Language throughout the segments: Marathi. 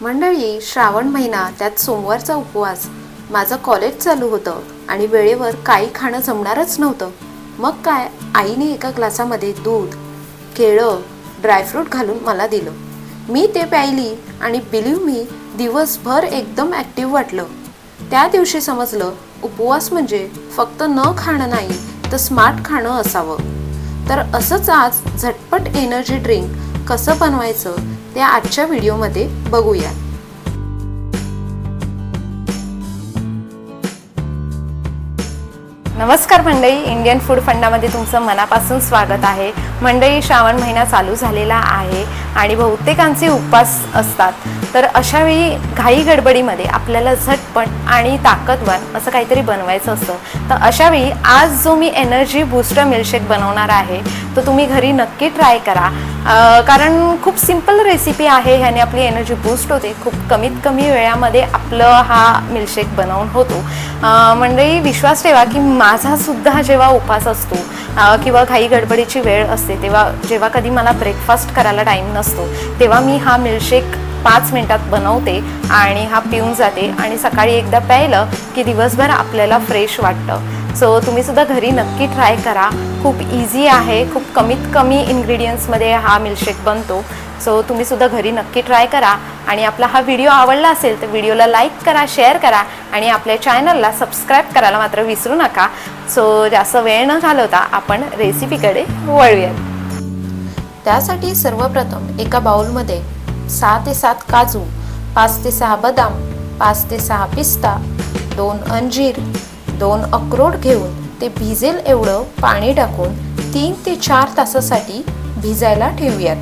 मंडळी श्रावण महिना त्यात सोमवारचा उपवास. माझं कॉलेज चालू होतं आणि वेळेवर काही खाणं जमणारच नव्हतं. मग काय? आईने एका ग्लासामध्ये दूध केळं ड्रायफ्रूट घालून मला दिलं. मी ते प्यायली आणि बिलीव मी दिवसभर एकदम ॲक्टिव्ह वाटलं. त्या दिवशी समजलं उपवास म्हणजे फक्त न खाणं नाही तर स्मार्ट खाणं असावं. तर असंच आज झटपट एनर्जी ड्रिंक कसं बनवायचं ते आजच्या व्हिडिओमध्ये बघूया. नमस्कार मंडई इंडियन फूड फंडामध्ये तुमचं मनापासून स्वागत आहे. मंडई श्रावण महिना चालू झालेला आहे आणि बहुतेकांचे उपवास असतात. तर अशावेळी घाई गडबडीमध्ये आपल्याला झटपट आणि ताकदवान असं काहीतरी बनवायचं असतं. तर अशावेळी आज जो मी एनर्जी बूस्टर मिल्कशेक बनवणार आहे तो तुम्ही घरी नक्की ट्राय करा. कारण खूप सिंपल रेसिपी आहे ह्याने आपली एनर्जी बूस्ट होते. खूप कमीत कमी वेळामध्ये आपलं हा मिल्कशेक बनवून होतो. अं, मंडळी विश्वास ठेवा की माझासुद्धा जेव्हा उपास असतो किंवा घाई गडबडीची वेळ असते तेव्हा जेव्हा कधी मला ब्रेकफास्ट करायला टाईम नसतो तेव्हा मी हा मिल्कशेक पाच मिनटात बनवते आणि हा पिऊन जाते आणि सकाळी एकदा प्यायलं की दिवसभर आपल्याला फ्रेश वाटतं. सो तुम्ही सुद्धा घरी नक्की ट्राय करा. खूप इझी आहे. खूप कमीत कमी इन्ग्रेडियंट्समध्ये हा मिल्कशेक बनतो. सो तुम्ही सुद्धा घरी नक्की ट्राय करा. आणि आपला हा व्हिडिओ आवडला असेल तर व्हिडिओला लाईक करा शेअर करा आणि आपल्या चॅनलला सबस्क्राईब करायला मात्र विसरू नका. सो जास्त वेळ न घालवता आपण रेसिपीकडे वळूयात. त्यासाठी सर्वप्रथम एका बाउलमध्ये सहा ते सात काजू पाच ते सहा बदाम पाच ते सहा पिस्ता दोन अंजीर दोन अक्रोड घेऊन ते भिजेल एवढं पाणी टाकून तीन ते चार तासासाठी भिजायला ठेवूयात.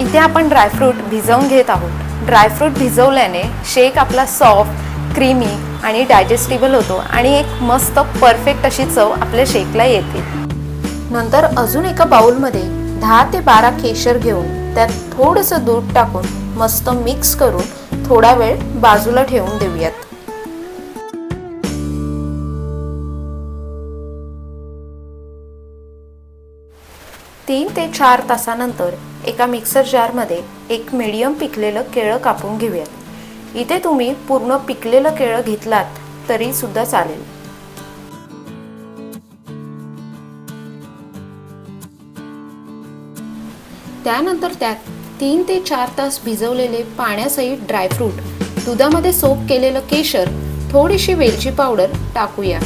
इथे आपण ड्रायफ्रूट भिजवून घेत आहोत. ड्रायफ्रूट भिजवल्याने शेक आपला सॉफ्ट क्रीमी आणि डायजेस्टिबल होतो आणि एक मस्त परफेक्ट अशी चव आपल्या शेकला येते. नंतर अजून एका बाउलमध्ये दहा ते बारा केशर घेऊन त्यात थोडंसं दूध टाकून मस्त मिक्स करून थोडा वेळ बाजूला ठेवून देऊयात. तीन ते चार तासानंतर एका मिक्सर जारमध्ये एक मीडियम पिकलेलं केळं कापून घेऊयात. इथे तुम्ही पूर्ण पिकलेलं केळं घेतलात तरी सुद्धा चालेल. त्यानंतर त्यात तीन ते चार तास भिजवलेले पाण्यासहित ड्रायफ्रूट दुधामध्ये सोप केलेलं केशर थोडीशी वेलची पावडर टाकूया.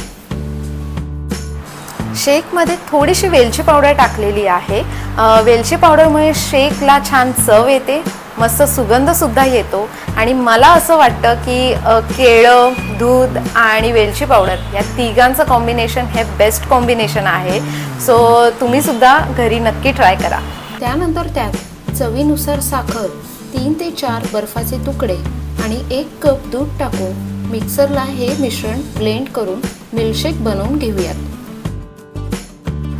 शेकमध्ये थोडीशी वेलची पावडर टाकलेली आहे. वेलची पावडरमुळे शेकला छान चव येते मस्त सुगंधसुद्धा येतो. आणि मला असं वाटतं की केळं दूध आणि वेलची पावडर या तिघांचं कॉम्बिनेशन हे बेस्ट कॉम्बिनेशन आहे. सो तुम्हीसुद्धा घरी नक्की ट्राय करा. त्यानंतर त्यात चवीनुसार साखर तीन ते चार बर्फाचे तुकडे आणि एक कप दूध टाकून मिक्सरला हे मिश्रण ब्लेंड करून मिल्कशेक बनवून घेऊयात.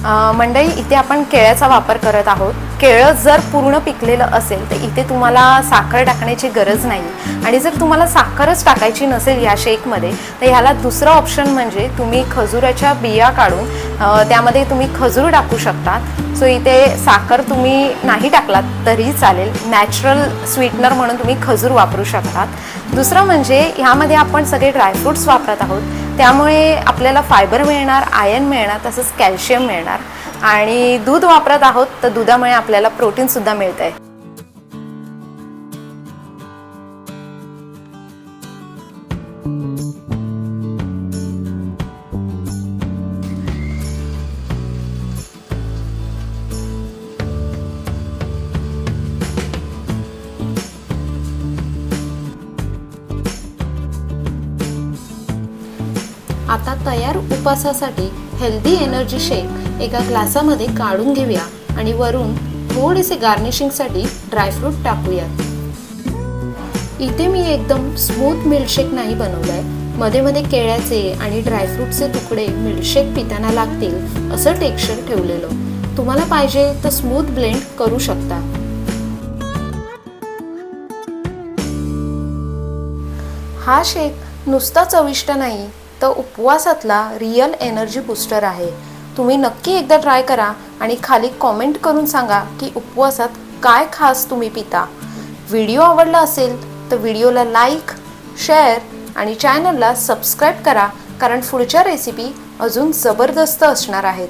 मंडई मंडळी इथे आपण केळ्याचा वापर करत आहोत. केळं जर पूर्ण पिकलेलं असेल तर इथे तुम्हाला साखर टाकण्याची गरज नाही. आणि जर तुम्हाला साखरच टाकायची नसेल या शेकमध्ये तर ह्याला दुसरं ऑप्शन म्हणजे तुम्ही खजुराच्या बिया काढून त्यामध्ये तुम्ही खजूर टाकू शकतात. सो इथे साखर तुम्ही नाही टाकलात तरी चालेल. नॅचरल स्वीटनर म्हणून तुम्ही खजूर वापरू शकतात. दुसरं म्हणजे ह्यामध्ये आपण सगळे ड्रायफ्रूट्स वापरत आहोत. त्यामुळे आपल्याला फायबर मिळणार आयर्न मिळणार तसंच कॅल्शियम मिळणार. आणि दूध वापरत आहोत तर दुधामुळे आपल्याला प्रोटीनसुद्धा मिळत आहे आता तयार उपासासाठी हेल्दी एनर्जी शेक एका ग्लासामध्ये काढून घेऊया आणि वरून थोडेसे गार्निशिंगसाठी ड्रायफ्रूट टाकूया. इथे मी एकदम स्मूथ मिल्कशेक नाही बनवलाय. मध्ये मध्ये केळ्याचे आणि ड्रायफ्रूटचे तुकडे मिल्कशेक पिताना लागतील असं टेक्स्चर ठेवलेलं. तुम्हाला पाहिजे तर स्मूथ ब्लेंड करू शकता. हा शेक नुसता चविष्ट नाही तर उपवासातला रिअल एनर्जी बूस्टर आहे. तुम्ही नक्की एकदा ट्राय करा आणि खाली कॉमेंट करून सांगा की उपवासात काय खास तुम्ही पिता. व्हिडिओ आवडला असेल तर व्हिडिओला लाईक शेअर आणि चॅनलला सबस्क्राईब करा कारण पुढच्या रेसिपी अजून जबरदस्त असणार आहेत.